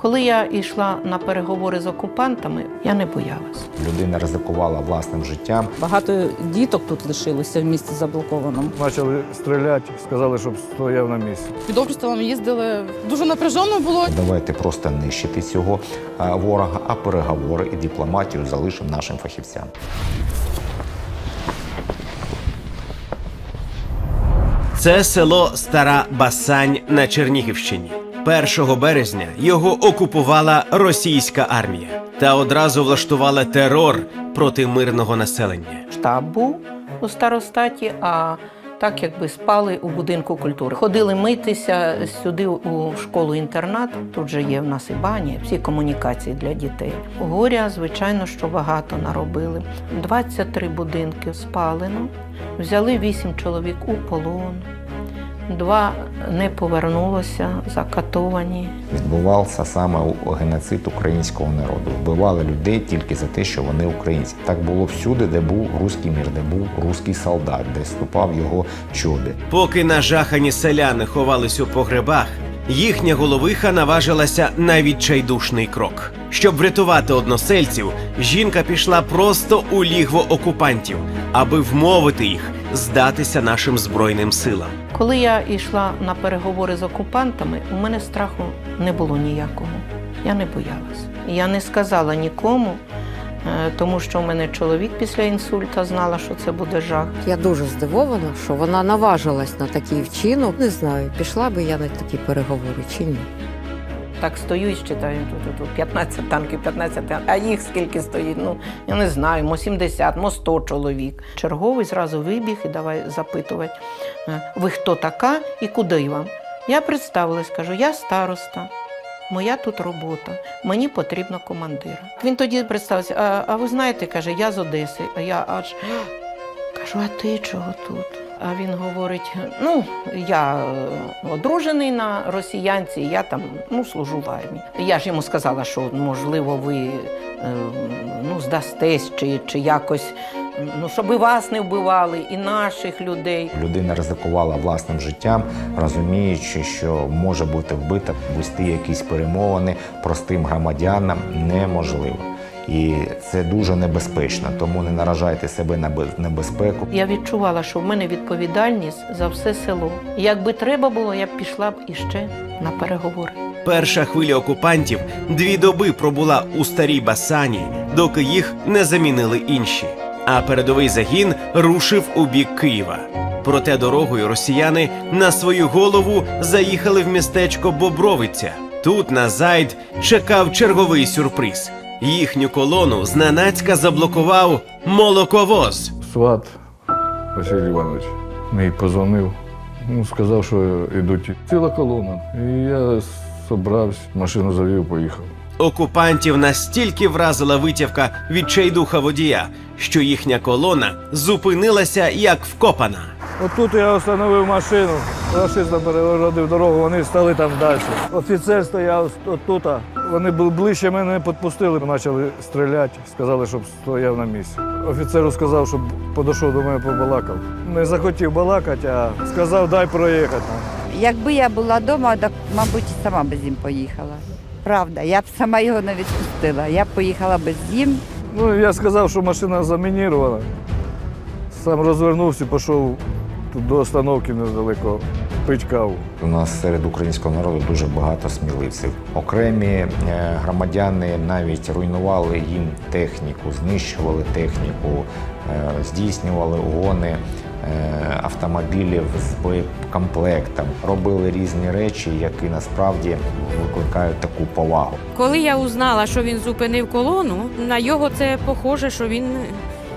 Коли я йшла на переговори з окупантами, я не боялась. Людина ризикувала власним життям. Багато діток тут лишилося в місті заблокованому. Почали стріляти, сказали, щоб стояв на місці. Під обстрілом їздили. Дуже напряжено було. Давайте просто нищити цього ворога, а переговори і дипломатію залишимо нашим фахівцям. Це село Стара Басань на Чернігівщині. 1 березня його окупувала російська армія та одразу влаштувала терор проти мирного населення. Штаб був у старостаті, а так якби спали у будинку культури. Ходили митися сюди у школу-інтернат. Тут же є в нас і бані, всі комунікації для дітей. Горя, звичайно, що багато наробили. 23 будинки спалено, взяли 8 чоловік у полон. Два не повернулося, закатовані. Відбувався саме геноцид українського народу. Вбивали людей тільки за те, що вони українці. Так було всюди, де був руський мір, де був руський солдат, де ступав його чоби. Поки нажахані селяни ховались у погребах, їхня головиха наважилася на відчайдушний крок. Щоб врятувати односельців, жінка пішла просто у лігво окупантів, аби вмовити їх здатися нашим збройним силам. Коли я йшла на переговори з окупантами, у мене страху не було ніякого. Я не боялась. Я не сказала нікому, е, тому що у мене чоловік після інсульта знала, що це буде жах. Я дуже здивована, що вона наважилась на такий вчинок. Не знаю, пішла би я на такі переговори чи ні. Так стою і читаю тут, тут, тут 15 танків, 15 танків. А їх скільки стоїть? Ну я не знаю, мо 70, мо 100 чоловік. Черговий зразу вибіг і давай запитувати, е, ви хто така і куди вам? Я представилась, кажу, я староста. Моя тут робота, мені потрібно командира. Він тоді представився, а, а ви знаєте, каже, я з Одеси, а я аж кажу, а ти чого тут? А він говорить: ну, я е, одружений на росіянці, я там ну, служу в армії. Я ж йому сказала, що можливо ви е, ну, здастесь чи, чи якось, ну, щоб і вас не вбивали, і наших людей. Людина ризикувала власним життям, розуміючи, що може бути вбита, вести якісь перемовини простим громадянам неможливо. І це дуже небезпечно, тому не наражайте себе на бе- небезпеку. Я відчувала, що в мене відповідальність за все село. Якби треба було, я б пішла б іще на переговори. Перша хвиля окупантів дві доби пробула у старій Басані, доки їх не замінили інші. А передовий загін рушив у бік Києва. Проте дорогою росіяни на свою голову заїхали в містечко Бобровиця. Тут на Зайд чекав черговий сюрприз. Їхню колону зненацька заблокував молоковоз. Сват Василь Іванович мій позвонив, ну, сказав, що йдуть ціла колона. І я собрався, машину завів, поїхав. Окупантів настільки вразила витівка відчайдуха водія, що їхня колона зупинилася як вкопана. Отут я остановив машину, расистам перегородив дорогу, вони стали там далі. Офіцер стояв отут, вони були ближче мене не підпустили, почали стріляти, сказали, щоб стояв на місці. Офіцеру сказав, щоб підійшов до мене побалакав. Не захотів балакати, а сказав, дай проїхати. Якби я була вдома, так, мабуть, сама б з ним поїхала. Правда, я б сама його не відпустила. Я б поїхала без ним. Ну, я сказав, що машина замінірована. Сам розвернувся, пішов тут до остановки недалеко пить каву. У нас серед українського народу дуже багато сміливців. Окремі е, громадяни навіть руйнували їм техніку, знищували техніку, е, здійснювали угони е, автомобілів з боєкомплектом, робили різні речі, які насправді викликають таку повагу. Коли я узнала, що він зупинив колону, на його це похоже, що він,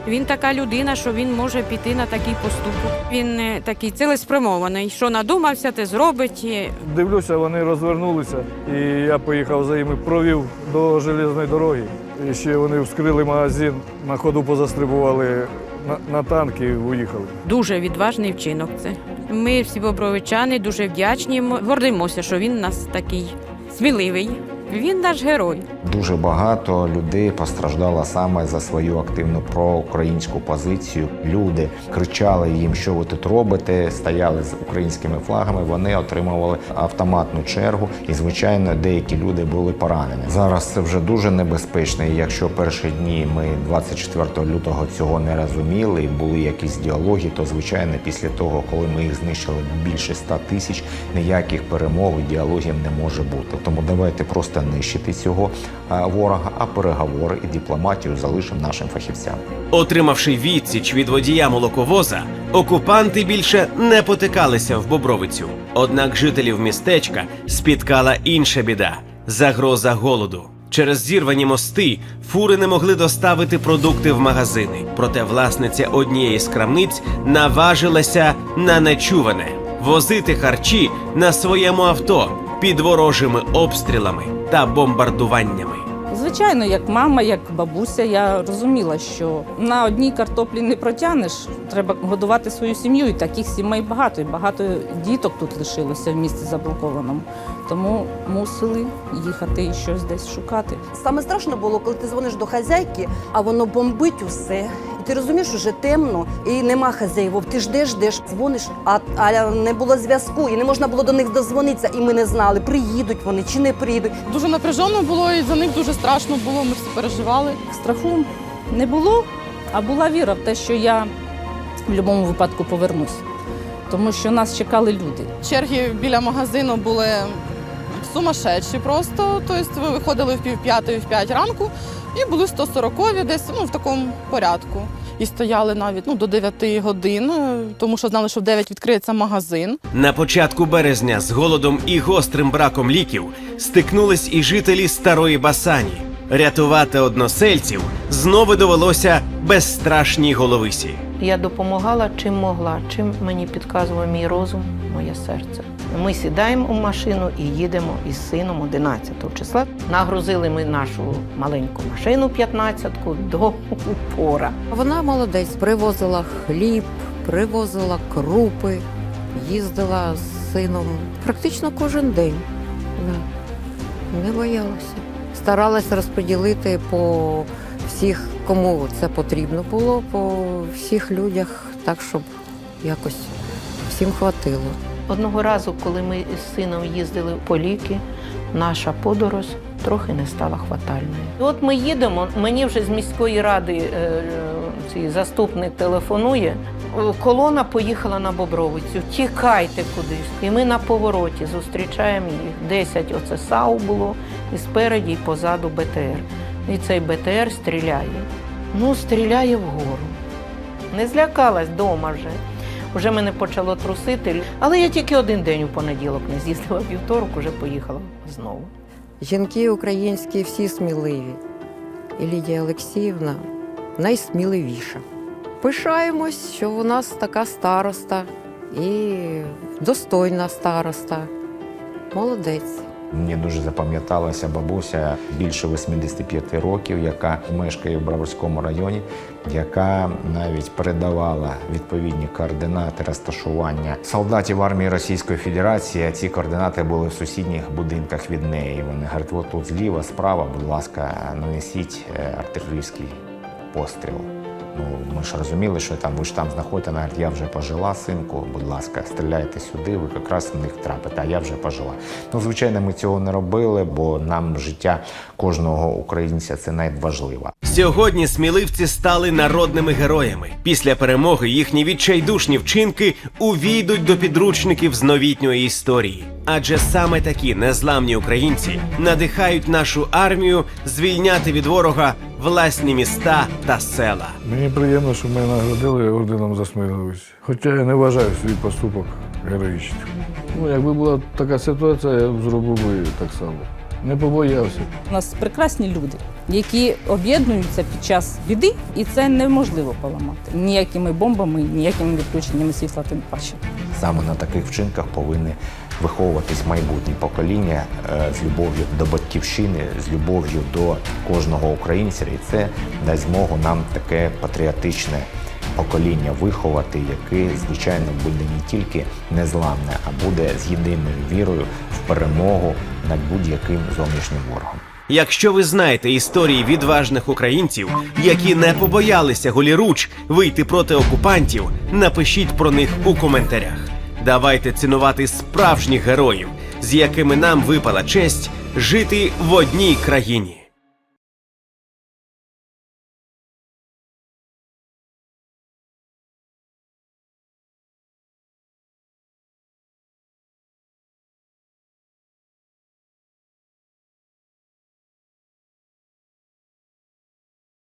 він така людина, що він може піти на такий поступок. Він е, такий цілеспрямований, що надумався, те зробить. Дивлюся, вони розвернулися, і я поїхав за ними, провів до железної дороги. І ще вони вскрили магазин, на ходу позастрибували на, на танк і уїхали. Дуже відважний вчинок. Це ми всі бобровичани дуже вдячні. Гордимося, що він у нас такий сміливий. Він наш герой. Дуже багато людей постраждало саме за свою активну проукраїнську позицію. Люди кричали їм, що ви тут робите, стояли з українськими флагами. Вони отримували автоматну чергу, і звичайно, деякі люди були поранені. Зараз це вже дуже небезпечно. І якщо перші дні ми 24 лютого цього не розуміли, і були якісь діалоги, то звичайно, після того, коли ми їх знищили більше 100 тисяч, ніяких перемов і діалогів не може бути. Тому давайте просто нищити цього ворога, а переговори і дипломатію залишимо нашим фахівцям. Отримавши відсіч від водія молоковоза, окупанти більше не потикалися в Бобровицю. Однак жителів містечка спіткала інша біда загроза голоду. Через зірвані мости фури не могли доставити продукти в магазини. Проте власниця однієї з крамниць наважилася на нечуване возити харчі на своєму авто під ворожими обстрілами та бомбардуваннями. Звичайно, як мама, як бабуся, я розуміла, що на одній картоплі не протягнеш. Треба годувати свою сім'ю, і таких сімей багато. І багато діток тут лишилося в місті заблокованому. Тому мусили їхати і щось десь шукати. Саме страшно було, коли ти дзвониш до хазяйки, а воно бомбить усе. Ти розумієш, що вже темно і нема хазяїв. Ти ждеш, ждеш, дзвониш, а, а не було зв'язку, і не можна було до них дозвонитися. І ми не знали, приїдуть вони чи не приїдуть. Дуже напряжено було, і за них дуже страшно було. Ми всі переживали. Страху не було, а була віра в те, що я в будь-якому випадку повернусь. Тому що нас чекали люди. Черги біля магазину були сумасшедші просто. Тобто ви виходили в пів п'ятої, в п'ять ранку, і були 140 десь ну, в такому порядку. І стояли навіть ну, до 9 годин, е, тому що знали, що в 9 відкриється магазин. На початку березня з голодом і гострим браком ліків стикнулись і жителі старої Басані. Рятувати односельців знову довелося безстрашній головисі. Я допомагала чим могла, чим мені підказував мій розум, моє серце. Ми сідаємо у машину і їдемо із сином 11 числа. Нагрузили ми нашу маленьку машину 15-ку до упора. Вона молодець, привозила хліб, привозила крупи, їздила з сином практично кожен день. Не боялася. Старалась розподілити по всіх, кому це потрібно було, по всіх людях, так, щоб якось всім хватило. Одного разу, коли ми з сином їздили по ліки, наша подорож трохи не стала хватальною. От ми їдемо, мені вже з міської ради е, цей заступник телефонує. Колона поїхала на Бобровицю, тікайте кудись. І ми на повороті зустрічаємо їх. Десять оце САУ було, і спереді, і позаду БТР. І цей БТР стріляє. Ну, стріляє вгору. Не злякалась вдома вже. Вже мене почало трусити. Але я тільки один день у понеділок не з'їздила, вівторок вже поїхала знову. Жінки українські всі сміливі. І Лідія Олексіївна найсміливіша. Пишаємось, що у нас така староста і достойна староста. Молодець. Мені дуже запам'яталася бабуся більше 85 років, яка мешкає в Броварському районі, яка навіть передавала відповідні координати розташування солдатів армії Російської Федерації. Ці координати були в сусідніх будинках від неї. Вони говорять, тут зліва, справа, будь ласка, нанесіть е, артилерійський постріл. Ну, ми ж розуміли, що там ви ж там знаходите, вона я вже пожила, синку, будь ласка, стріляйте сюди, ви якраз в них трапите, а я вже пожила. Ну, звичайно, ми цього не робили, бо нам життя кожного українця це найважливо. Сьогодні сміливці стали народними героями. Після перемоги їхні відчайдушні вчинки увійдуть до підручників з новітньої історії. Адже саме такі незламні українці надихають нашу армію звільняти від ворога власні міста та села. Мені приємно, що мене наградили орденом за сміливість. Хоча я не вважаю свій поступок героїчним. Ну, якби була така ситуація, я б зробив би так само. Не побоявся. У нас прекрасні люди, які об'єднуються під час біди, і це неможливо поламати ніякими бомбами, ніякими відключеннями світла тим паче. Саме на таких вчинках повинні виховуватись майбутні покоління е, з любов'ю до батьківщини, з любов'ю до кожного українця, і це дасть змогу нам таке патріотичне покоління виховати, яке, звичайно, буде не тільки незламне, а буде з єдиною вірою в перемогу над будь-яким зовнішнім ворогом. Якщо ви знаєте історії відважних українців, які не побоялися голіруч вийти проти окупантів, напишіть про них у коментарях. Давайте цінувати справжніх героїв, з якими нам випала честь жити в одній країні.